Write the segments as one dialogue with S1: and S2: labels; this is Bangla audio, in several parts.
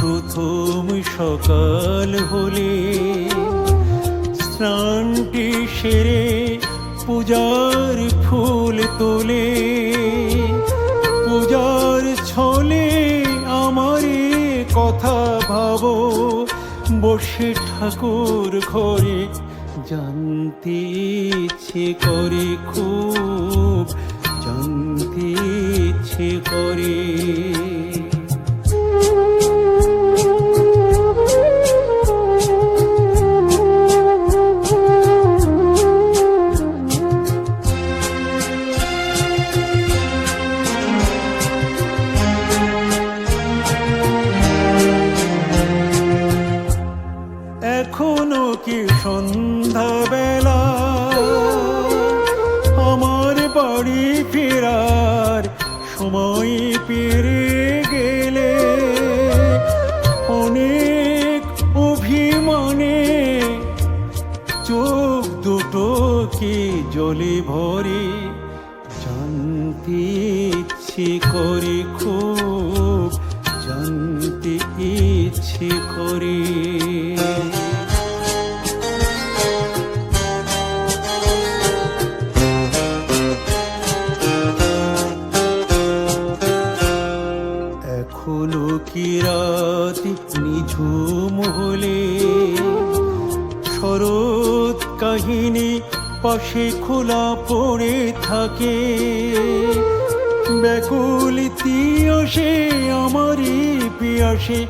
S1: প্রথম সকাল হলে স্নানটি সেরে পূজার ফুল তোলে। পূজার ছলে আমার কথা ভাবো, বসে ঠাকুর ঘরে জানতে ইচ্ছে করে খুব, জানতে ইচ্ছে করে। সন্ধ্যাবেলা আমার বাড়ি ফেরার সময় পেরে গেলে অনেক অভিমানে চোখ দুটো কি জলে ভরে জানতে ইচ্ছে করে খুব, জানতে ইচ্ছে করে। হলে শরৎ কাহিনী পাশে খোলা পড়ে থাকে। ব্যাকুল তিয়াসে আমারই পিয়াসে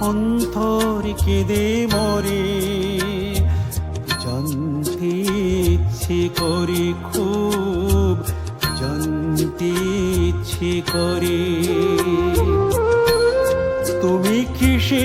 S1: অন্তর কেঁদে মরে। জানতে ইচ্ছে করে খুব, জানতে ইচ্ছে করে। তুমি কি সে